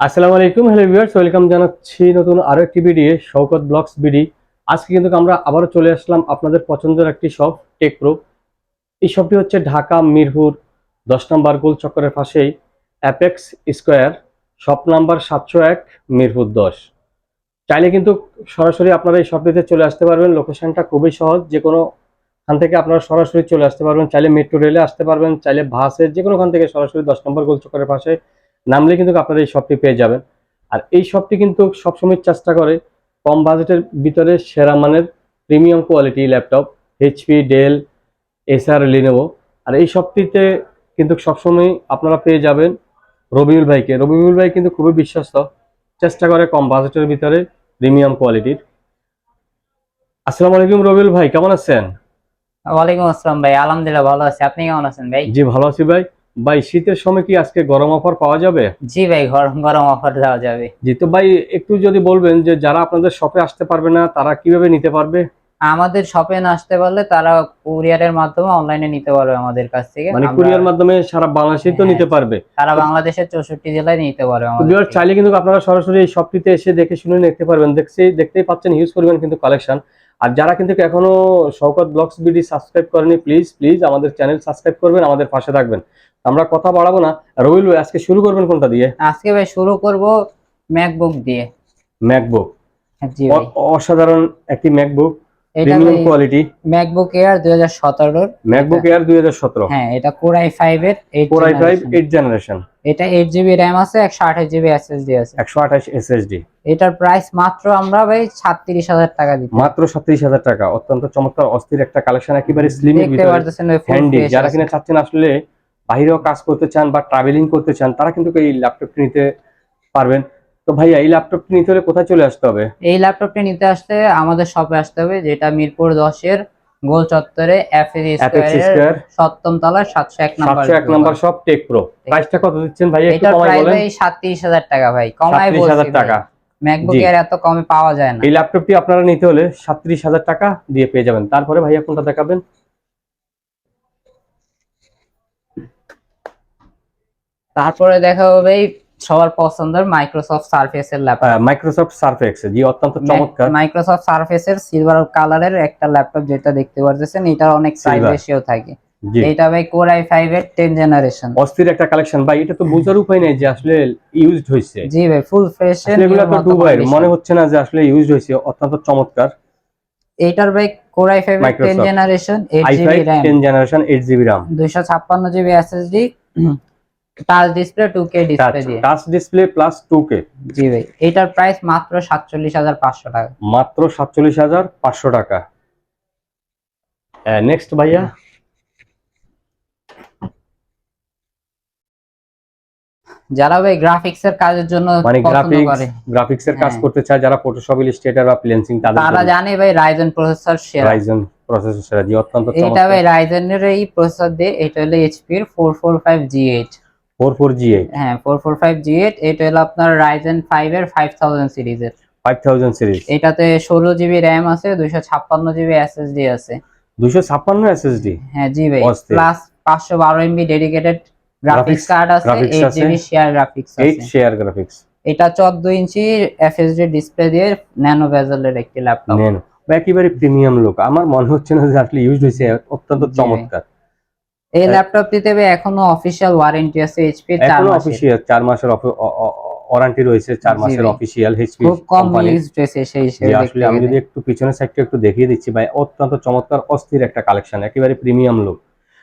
আসসালামু আলাইকুম hello viewers welcome জানাচ্ছি নতুন আরও একটি ভিডিও শৌকত ব্লগস বিডি আজকে কিন্তু আমরা আবারও চলে আসলাম আপনাদের পছন্দের একটি শপ টেক প্রো এই শপটি হচ্ছে ঢাকা, মিরপুর, দশ নম্বর গোল চক্করের পাশেই অ্যাপেক্স স্কোয়ার শপ নাম্বার সাতশো এক, মিরপুর দশ। চাইলে কিন্তু সরাসরি আপনারা এই শপটিতে চলে আসতে পারবেন। লোকেশনটা খুবই সহজ যে কোনো খান থেকে আপনারা সরাসরি চলে আসতে পারবেন। চাইলে মেট্রো রেলে আসতে পারবেন, চাইলে বাসের যে কোনো খান থেকে সরাসরি দশ নম্বর গোল চক্করের পাশে। নামলে কিন্তু আপনারা এই শপটি পেয়ে যাবেন। আর এই শপটি কিন্তু সবসময় চেষ্টা করে কম বাজেটের ভিতরে সেরা মানের premium quality laptop HP Dell Acer Lenovo আর এই শপটিতে কিন্তু সবসময় আপনারা পেয়ে যাবেন রবিউল ভাইকে। রবিউল ভাই কিন্তু খুবই বিশ্বস্ত চেষ্টা করে কম বাজেটের ভিতরে প্রিমিয়াম কোয়ালিটির আসসালামু আলাইকুম রবিউল ভাই কেমন আছেন? ওয়ালাইকুম আসসালাম ভাই আলহামদুলিল্লাহ ভালো আছি। আপনি কেমন আছেন ভাই? জি ভালো আছি ভাই। ভাই শীতের সময় কি আজকে গরম অফার পাওয়া যাবে? জি ভাই গরম গরম অফার দেওয়া যাবে। জি তো ভাই একটু যদি বলবেন যে যারা আপনাদের শপে আসতে পারবে না তারা কীভাবে নিতে পারবে? আমাদের শপে না আসতে পারলে তারা কুরিয়ারের মাধ্যমে অনলাইনে নিতে পারবে আমাদের কাছ থেকে। মানে কুরিয়ার মাধ্যমে সারা বাংলাদেশেই তো হ্যাঁ, নিতে পারবে। তারা বাংলাদেশের চৌষট্টি জেলায় নিতে পারবে আমাদের চাইলে কিন্তু আপনারা সরাসরি এই শপটিতে এসে দেখে শুনে নিতে পারবেন। দেখছি দেখতেই পাচ্ছেন ইউজ করবেন কিন্তু কালেকশন আর যারা কিন্তু এখনও শওকত ব্লগস বিডি সাবস্ক্রাইব করেনি প্লিজ প্লিজ আমাদের চ্যানেল সাবস্ক্রাইব করবেন আমাদের পাশে থাকবেন। আমরা কথা বাড়াবো না। রবিল ভাই আজকে শুরু করবেন কোনটা দিয়ে? আজকে ভাই শুরু করব ম্যাকবুক দিয়ে। ম্যাকবুক অসাধারণ একটি MacBook premium quality MacBook Air দুই হাজার সতেরোর। ম্যাকবুক এয়ার দুই হাজার সতেরো। হ্যাঁ এটা কোরাই ফাইভ এর eight four i five eight generation এটা এইট জিবি র্যাম আছে একশো আঠাশ জিবি এসএসডি আছে। একশো আঠাশ এসএসডি এটার প্রাইস মাত্র আমরা ভাই ছাত্রিশ হাজার টাকা দিচ্ছি। মাত্র সাতত্রিশ হাজার টাকা। অত্যন্ত চমৎকার অস্থির একটা কালেকশন একেবারে স্লিমের ভিতরে হ্যান্ডি যারা কিনা চাচ্ছেন আসলে বাইরেও কাজ করতে চান বা ট্রাভেলিং করতে চান তারা কিন্তু এই ল্যাপটপটি নিতে পারবেন। তো ভাইয়া এই ল্যাপটপটি নিতে হলে কোথায় চলে আসতে হবে? এই ল্যাপটপটি নিতে আসতে আমাদের শপে আসতে হবে যেটা মিরপুর দশের গোল চত্বরে সপ্তম তলায় সাতশো এক নাম্বার এক নম্বর সব টেক প্রো প্রাইসটা কত দিচ্ছেন একটু কমাই প্রাইস বলেন। ভাই সাতত্রিশ হাজার টাকা ভাই বলছি হাজার টাকা। ম্যাকবুক। এর এত কমে পাওয়া যায় না। এই ল্যাপটপটি আপনারা নিতে হলে সাতত্রিশ হাজার টাকা দিয়ে পেয়ে যাবেন। তারপরে ভাইয়া কোনটা দেখাবেন? তারপরে দেখা হবে সবার পছন্দের মাইক্রোসফট সার্ফেস এর ল্যাপটপ মাইক্রোসফট সার্ফেক্স জি অত্যন্ত চমৎকার। মাইক্রোসফট সার্ফেস এর সিলভার কালারের একটা ল্যাপটপ যেটা দেখতে পারতেছেন এটার অনেক Silver। রেশিও থাকে। এটা ভাই কোর আই ফাইভ এর টেন জেনারেশন অস্থির একটা কালেকশন ভাই এটা তো বোঝার উপায় নেই যে আসলে ইউজড হইছে জি ভাই ফুল ফ্রেশ এগুলো তো দুবাইয়ের মনে হচ্ছে না যে আসলে ইউজড হইছে অত্যন্ত চমৎকার। এটার ভাই কোর আই ফাইভ এর ten Microsoft। Generation eight i GB five RAM ten generation eight GB RAM দুইশো ছাপ্পান্ন GB SSD touch display two K display দিয়ে। Touch display plus two K জি ভাই এটার প্রাইস মাত্র সাতচল্লিশ হাজার পাঁচশো টাকা। মাত্র সাতচল্লিশ হাজার পাঁচশো টাকা। নেক্সট ভাইয়া। যারা ভাই গ্রাফিক্স এর কাজের জন্য মানে গ্রাফিক্স গ্রাফিক্স এর কাজ হ্যাঁ। করতে চায় যারা ফটোশপ ইলাস্ট্রেটর বা প্লেন্সিং তাদের তারা জানে ভাই রাইজেন প্রসেসর সেরা রাইজন প্রসেসর সেরা জি অত্যন্ত চমৎকার। এটা ভাই রাইজেন এর এই প্রসেসর দিয়ে এটা হলো এইচপি এর four four five G eight four four G eight? হ্যাঁ four four five G eight এটা হলো আপনার রাইজেন ফাইভ এর ফাইভ থাউজেন্ড সিরিজের। Five thousand series. এটাতে ষোলো জিবি র্যাম আছে দুইশো ছাপ্পান্ন জিবি এসএসডি আছে। দুশো ছাপ্পান্ন হ্যাঁ জি ভাই। প্লাস পাঁচশো বারো এমবি ডেডিকেটেড গ্রাফিক্স কার্ড আছে graphics এইট শেয়ার গ্রাফিক্স আছে? শেয়ার গ্রাফিক্স এটা চোদ্দ ইঞ্চি এফএসডি ডিসপ্লে দিয়ে ন্যানো বেজেলের একটি ল্যাপটপ বা একেবারে প্রিমিয়াম লুক আমার মনে হচ্ছে না যে আসলে ইউজ হয়েছে অত্যন্ত চমৎকার। এই ল্যাপটপটিতে এখনও অফিসিয়াল ওয়ারেন্টি আছে এইচপি চার এখনও মাসের। অফিসিয়াল চার মাসের ওয়ারেন্টি রয়েছে চার মাসের ভাই। অফিসিয়াল এইচপি খুব কম কোম্পানি ইউজ হয়েছে সেই হিসেবে আসলে আমি যদি একটু পিছনের সাইডটা একটু দেখিয়ে দিচ্ছি ভাই অত্যন্ত চমৎকার অস্থির একটা কালেকশন একেবারে প্রিমিয়াম লুক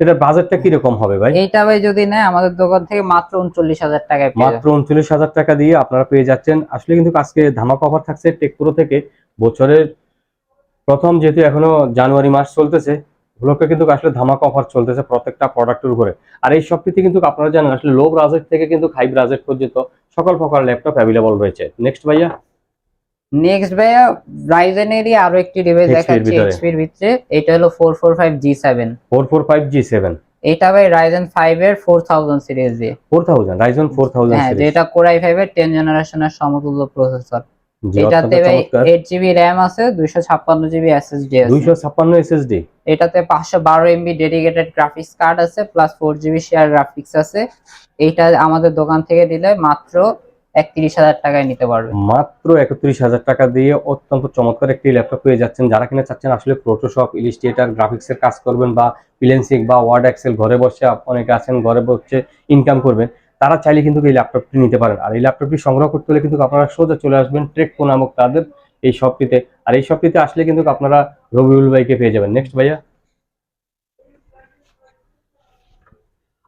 এটা বাজেটটা কীরকম হবে ভাই? এইটা ভাই যদি নেয় আমাদের দোকান থেকে মাত্র উনচল্লিশ হাজার টাকায় পেয়ে মাত্র উনচল্লিশ হাজার টাকা দিয়ে আপনারা পেয়ে যাচ্ছেন। আসলে কিন্তু আজকে ধামাকা অফার থাকছে টেকপুরো থেকে। বছরের প্রথম যেহেতু এখনও জানুয়ারি মাস চলতেছে ওগুলোকে কিন্তু আসলে ধামাকা অফার চলতেছে প্রত্যেকটা প্রোডাক্টের উপরে। আর এই সবটিতে কিন্তু আপনারা জানেন আসলে লো বাজেট থেকে কিন্তু হাই বাজেট পর্যন্ত সকল প্রকার ল্যাপটপ অ্যাভেলেবল রয়েছে। নেক্সট ভাইয়া? নেক্সট ভাইয়া রাইজেনেরই আরও একটি ডিভাইস দেখাচ্ছি ভিতরে। এইচপির ভিতরে। এটা হলো four four five G seven four four five G seven এটা ভাই রাইজেন ফাইভ এর ফোর থাউজেন্ড সিরিজ দিয়ে। Four thousand Ryzen four thousand হ্যাঁ যেটা কোরাই ফাইভ এর টেন জেনারেশনের সমতুল্য প্রসেসর এটাতে ভাই জিবি র্যাম আছে দুইশো ছাপ্পান্ন জিবি এসএসডি আছে। এসএসডি এটাতে এমবি ডেডিকেটেড গ্রাফিক্স কার্ড আছে প্লাস জিবি শেয়ার গ্রাফিক্স আছে। এইটা আমাদের দোকান থেকে দিলে মাত্র একত্রিশ হাজার টাকায় নিতে পারবেন মাত্র একত্রিশ হাজার টাকা দিয়ে অত্যন্ত চমৎকার একটি ল্যাপটপ পেয়ে যাচ্ছেন। যারা কিনা চাচ্ছেন আসলে ফটোশপ ইলিস্ট্রেটার গ্রাফিক্সের কাজ করবেন বা বা ওয়ার্ড এক্সেল ঘরে বসে অনেকে আছেন ঘরে বসে ইনকাম করবেন। তারা চাইলে কিন্তু এই ল্যাপটপটি নিতে পারেন। আর এই ল্যাপটপটি সংগ্রহ করতে হলে কিন্তু আপনারা সোজা চলে আসবেন ট্রেকপো নামক তাদের এই শপটিতে আর এই শপটিতে আসলে কিন্তু আপনারা রবিউল ভাইকে পেয়ে যাবেন। নেক্সট ভাইয়া।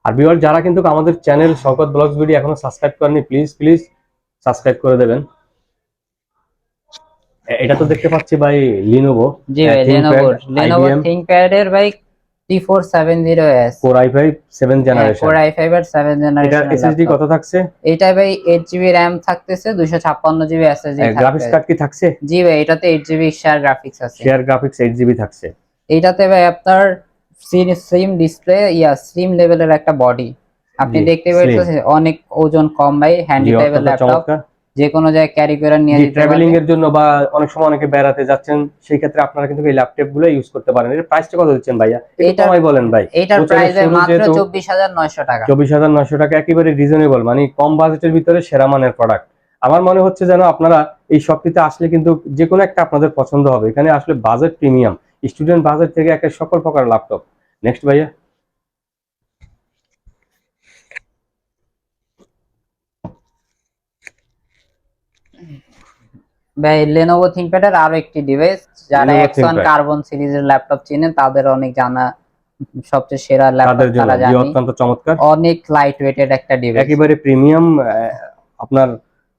আর বিওয়ার যারা কিন্তু আমাদের চ্যানেল শওকত ব্লগস ভিডিও এখনও সাবস্ক্রাইব করেনি প্লিজ প্লিজ সাবস্ক্রাইব করে দেবেন। এটা তো দেখতে পাচ্ছি ভাই লিনোভো জি ভাই লেনোভো লেনোভো থিংকপ্যাড এর ভাই এটা জেনারেশন কত থাকছে? এটা ভাই এইট জিবি র্যাম থাকতেছে দুইশো ছাপ্পান্ন জিবি গ্রাফিক্স কার্ড কি থাকছে? জি ভাই এটাতে শেয়ার গ্রাফিক্স আছে। শেয়ার গ্রাফিক্স এইট জিবি থাকছে। এইটাতে ভাই আপনার সিম ডিসপ্লে ইয়া সিম লেভেলের একটা বডি আপনি দেখতে। পাচ্ছেন অনেক ওজন কম ভাই হ্যান্ডি ল্যাপটপ যে কোনো জায়গায় ক্যারি করে নিয়ে যেতে ট্রাভেলিং এর জন্য বা অনেক সময় অনেকে বেড়াতে যাচ্ছেন সেই ক্ষেত্রে আপনারা কিন্তু এই ল্যাপটপগুলো ইউজ করতে পারেন। এর প্রাইসটা কত দিচ্ছেন ভাইয়া? একটু কমাই বলেন ভাই। প্রচারের প্রাইস মাত্র যেহেতু- চব্বিশ হাজার নয়শো টাকা। চব্বিশ হাজার নয়শো টাকা একেবারে রিজনেবল মানে কম বাজেটের ভিতরে সেরা মানের প্রোডাক্ট আমার মনে হচ্ছে যেন আপনারা এই শপটিতে আসলে কিন্তু যে কোনো একটা আপনাদের পছন্দ হবে। এখানে আসলে বাজেট প্রিমিয়াম স্টুডেন্ট বাজেট থেকে একটা সকল প্রকার ল্যাপটপ নেক্সট ভাইয়া। ভাই লেনোভো থিংকপ্যাডের আরও একটি ডিভাইস যারা এক্সন কার্বন সিরিজের ল্যাপটপ চিনেন তাদের অনেক জানা সবচেয়ে সেরা ল্যাপটপ তারা জানে। অত্যন্ত চমৎকার। অনেক লাইট ওয়েটেড একটা ডিভাইস একেবারে প্রিমিয়াম আপনার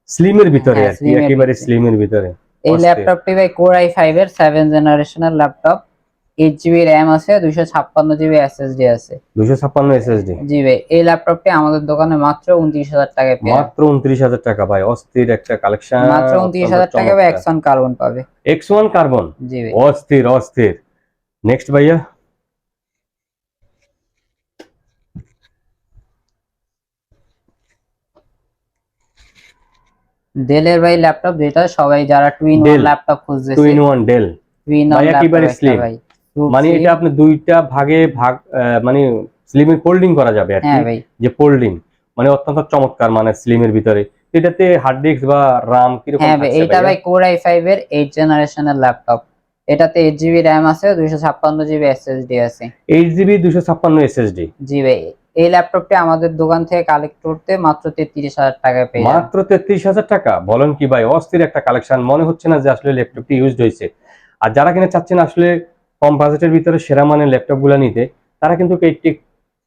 স্লিমের ভিতরে হ্যাঁ, এর একেবারে ভিতরে। স্লিমের ভিতরে। এই ল্যাপটপটি ভাই কোর আই ফাইভ এর সেভেন জেনারেশনের ল্যাপটপ এইট জিবি র্যাম আছে দুইশো ছাপ্পান্ন জিবি এসএসডি আছে। দুশো ছাপ্পান্ন এসএসডি জি ভাই এই ল্যাপটপটি আমাদের দোকানে মাত্র উনত্রিশ হাজার টাকায় পেয়ে মাত্র উনত্রিশ হাজার টাকা ভাই অস্থির একটা কালেকশন মাত্র উনত্রিশ হাজার টাকা ভাই এক্সন কার্বন পাবে। এক্স ওয়ান কার্বন জি ভাই। অস্থির অস্থির। নেক্সট ভাইয়া। ডেলের ভাই ল্যাপটপ যেটা সবাই যারা টুইন Dell। ল্যাপটপ টু খুঁজতেছে ইন ওয়ান ডেল টুইন ভাই একেবারে slim। ভাই। মানে এটা আপনি দুইটা ভাগে ভাগ মানে স্লিমের ফোল্ডিং করা যাবে আর কি হ্যাঁ যে ফোল্ডিং মানে অত্যন্ত চমৎকার মানে স্লিমের ভিতরে। এটাতে হার্ড ডিস্ক বা রাম কীরকম হ্যাঁ ভাই থাকছে এটা ভাই কোর আই ফাইভ এর এইট জেনারেশনের ল্যাপটপ এটাতে এইট জিবি র্যাম আছে দুইশো ছাপ্পান্ন জিবি এসএসডি আছে। এইট জিবি দুশো ছাপ্পান্ন এসএসডি জি ভাই এই ল্যাপটপটি আমাদের দোকান থেকে কালেক্ট করতে মাত্র তেত্রিশ হাজার টাকায় পেয়ে মাত্র তেত্রিশ হাজার টাকা? বলেন কি ভাই অস্থির একটা কালেকশন মনে হচ্ছে না যে আসলে ল্যাপটপটি ইউজড হয়েছে। আর যারা কিনা চাচ্ছেন আসলে কম বাজেটের ভিতরে সেরা মানের ল্যাপটপগুলা নিতে তারা কিন্তু এই টেক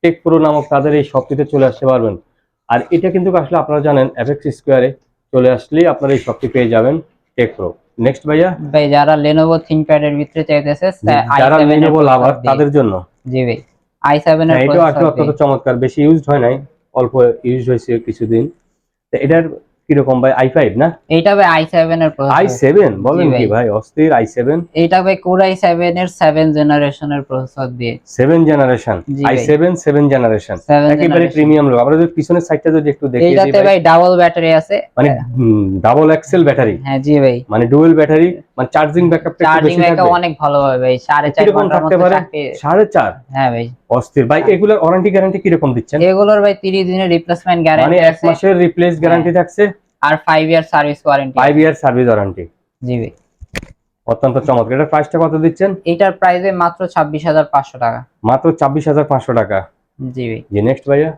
টেক প্রো নামক তাদের এই শপটিতে চলে আসতে পারবেন। আর এটা কিন্তু আসলে আপনারা জানেন এফএক্স স্কোয়ারে চলে আসলেই আপনারা এই শপটি পেয়ে যাবেন টেক প্রো। নেক্সট ভাইয়া? ভাই যারা লেনোভো থিংকপ্যাড এর ভিতরে চাইতেছে যারা নিয়ে লাভার তাদের জন্য। জি ভাই আই সেভেন এর হ্যাঁ, আসলে অত্যন্ত চমৎকার বেশি ইউজড হয় নাই অল্প ইউজ হয়েছে কিছুদিন। তো এটার কীরকম ভাই আই ফাইভ না? এইটা ভাই আই সেভেন এর আই processor। সেভেন বলেন কি ভাই। অস্থির আই সেভেন এইটা ভাই কোর আই সেভেন এর সেভেন জেনারেশনের প্রসেসর দিয়ে। সেভেন জেনারেশন জি আই ভাই। সেভেন সেভেন জেনারেশন সেভেন একেবারে প্রিমিয়াম লোক আমরা যদি পিছনের সাইডটা যদি একটু দেখিয়ে দিই এইটাতে ভাই, ডাবল ব্যাটারি আছে। মানে ডাবল এক্সেল ব্যাটারি হ্যাঁ জি ভাই। মানে ডুয়েল ব্যাটারি মানে চার্জিং ব্যাকআপটা চার্জিং ব্যাকআপ থাকবে? অনেক ভালো হবে ভাই। সাড়ে চার কীরকম ঘণ্টার থাকতে মতো সাড়ে চার? হ্যাঁ ভাই। অস্থির। ভাই এগুলোর ওয়ারেন্টি গ্যারান্টি কীরকম দিচ্ছেন? এগুলোর ভাই তিরিশ দিনের রিপ্লেসমেন্ট গ্যারান্টি মানে এক মাসের রিপ্লেস গ্যারান্টি থাকছে? আর five year service warranty five year service warranty জি ভাই। অত্যন্ত চমৎকার। এটার প্রাইসটা কত দিচ্ছেন? এটার প্রাইস মাত্র ছাব্বিশ হাজার পাঁচশো টাকা। মাত্র ছাব্বিশ হাজার পাঁচশো টাকা। জি ভাই। জি নেক্সট ভাইয়া।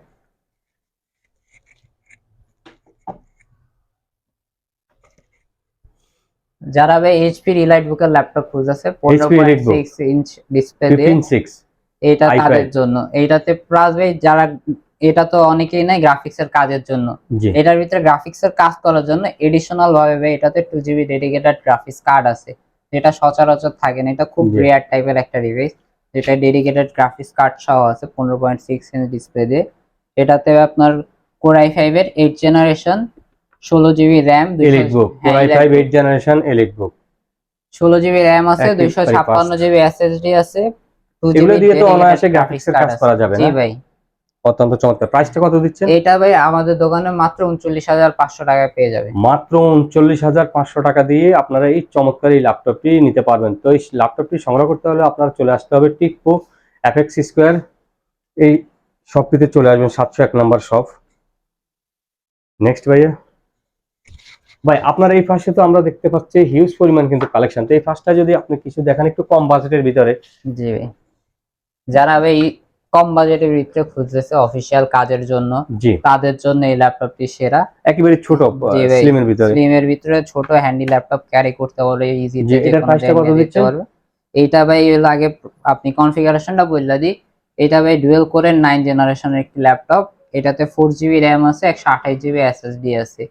যারা ভাই এইচপি রিলাইট বুকের laptop HP six inch display দিয়ে ফিফটিন সিক্স এটা তাদের জন্য। এইটাতে প্লাস ভাই যারা এটা তো অনেকেই নাই গ্রাফিক্স এর কাজের জন্য। এটার ভিতরে গ্রাফিক্স এর কাজ করার জন্য এডিশনাল ভাবে এটাতে two GB dedicated graphics card আছে। যেটা সচরাচর থাকে না এটা খুব। রেয়ার টাইপের একটা ডিভাইস যেটা ডেডিকেটেড গ্রাফিক্স কার্ড সহ আছে পনেরো পয়েন্ট সিক্স ইঞ্চ ডিসপ্লে দিয়ে। এটাতে আপনার কোর আই ফাইভ এর এইট জেনারেশন ষোলো জিবি র্যাম ষোলো জিবি র্যাম আছে দুইশো ছাপ্পান্ন জিবি এসএসডি আছে 2 এগুলো দিয়ে তো অনায়াসে graphics এর কাজ করা যাবে জি না? ভাই। অত্যন্ত চমৎকার। প্রাইসটা কত দিচ্ছেন? এটা ভাই আমাদের দোকানে মাত্র উনচল্লিশ হাজার পাঁচশো টাকায় পেয়ে যাবে। মাত্র উনচল্লিশ হাজার পাঁচশো টাকা দিয়ে আপনারা এই চমৎকার এই ল্যাপটপটি নিতে পারবেন। তো এই ল্যাপটপটি সংগ্রহ করতে হলে আপনার চলে আসতে হবে টিকপো এফএক্স স্কোয়ার এই শপটিতে চলে আসবেন সাতশো এক নম্বর শপ নেক্সট ভাইয়া। ভাই আপনার এই ফার্স্টে তো আমরা দেখতে পাচ্ছি হিউজ পরিমাণ কিন্তু কালেকশন তো এই ফার্স্টটা যদি আপনি কিছু দেখান একটু কম বাজেটের ভিতরে। জি ভাই। যারা ভাই কম বাজেটের ভিতরে খুঁজতেছে অফিসিয়াল কাজের জন্য। তাদের জন্য এই ল্যাপটপটি সেরা। একেবারে ছোট। স্লিমের ভিতরে। স্লিমের ভিতরে ছোট হ্যান্ডি ল্যাপটপ ক্যারি করতে পারবে ইজি এটার price-টা কত দিচ্ছেন? এইটা ভাই এর আগে আপনি কনফিগারেশনটা বললা দি এটা ভাই ডুয়েল কোরের নাইন জেনারেশনের একটি ল্যাপটপ এটাতে ফোর জিবি র্যাম আছে একশো আঠাশ জিবি এসএসডি আছে।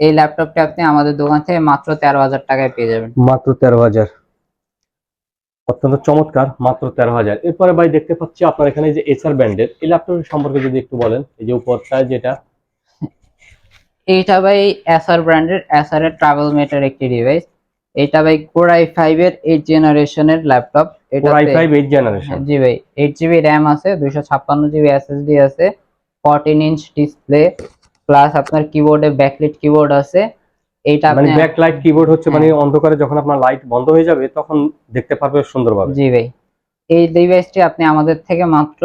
এই ল্যাপটপটা আপনি আমাদের দোকান থেকে মাত্র তেরো হাজার টাকায় পেয়ে যাবেন। মাত্র তেরো হাজার। অত্যন্ত চমৎকার মাত্র তেরো হাজার। এরপরে ভাই দেখতে পাচ্ছি আপনার এখানে যে এসআর ব্র্যান্ডের এই ল্যাপটপের সম্পর্কে যদি একটু বলেন এই যে উপরটা যেটা? এইটা ভাই এসআর ব্র্যান্ডের এসআর এর ট্রাভেল মেটার একটি ডিভাইস এটা ভাই কোরাই ফাইভ এর এইট জেনারেশনের ল্যাপটপ এটা আই ফাইভ এইট জেনারেশন জি ভাই এইট জিবি র্যাম আছে দুইশো ছাপ্পান্ন জিবি এসএসডি আছে ফোরটিন ইঞ্চ ডিসপ্লে প্লাস আপনার কিবোর্ডে ব্যাকলিট কিবোর্ড আছে। এইটা মানে ব্যাক লাইট কিবোর্ড হচ্ছে মানে হ্যাঁ। অন্ধকারে যখন আপনার লাইট বন্ধ হয়ে যাবে তখন দেখতে পারবে সুন্দরভাবে। জি ভাই। এই ডিভাইসটি আপনি আমাদের থেকে মাত্র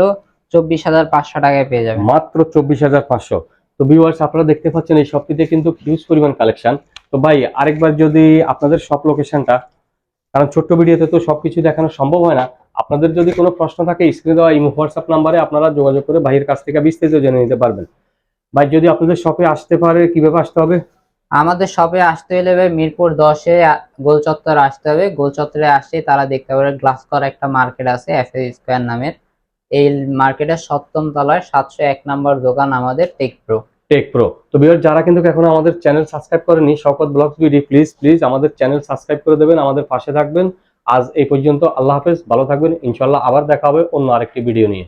চব্বিশ হাজার পাঁচশো টাকায় পেয়ে যাবেন। মাত্র চব্বিশ হাজার পাঁচশো। তো ভিউয়ার্স আপনারা দেখতে পাচ্ছেন এই শপটিতে কিন্তু হিউজ পরিমাণ কালেকশন তো ভাই আরেকবার যদি আপনাদের শপ লোকেশনটা কারণ ছোট্ট ভিডিওতে তো সবকিছু দেখানো সম্ভব হয় না আপনাদের যদি কোনো প্রশ্ন থাকে স্ক্রিনে দেওয়া ইমো হোয়াটসঅ্যাপ নাম্বারে আপনারা যোগাযোগ করে ভাইয়ের কাছ থেকে বিস্তারিত জেনে নিতে পারবেন। ভাই যদি আপনাদের শপে আসতে পারে কীভাবে আসতে হবে? আমাদের শপে আসতে হলে মিরপুর দশে গোল চত্বর আসতে হবে। গোল চত্বরে আসলে তারা দেখতে পাবে গ্লাস করা একটা মার্কেট আছে এফ স্কোয়ার নামের। এই মার্কেটের সপ্তম তলায় সাতশো এক নম্বর দোকান আমাদের টেক প্রো টেক প্রো তো ভিউয়ার যারা কিন্তু এখনও আমাদের চ্যানেল সাবস্ক্রাইব করেনি, Shawkat blogs BD please please আমাদের চ্যানেল সাবস্ক্রাইব করে দেবেন, আমাদের পাশে থাকবেন। আজ এই পর্যন্ত আল্লাহ হাফেজ, ভালো থাকবেন। ইনশাল্লাহ আবার দেখা হবে অন্য আরেকটি ভিডিও নিয়ে।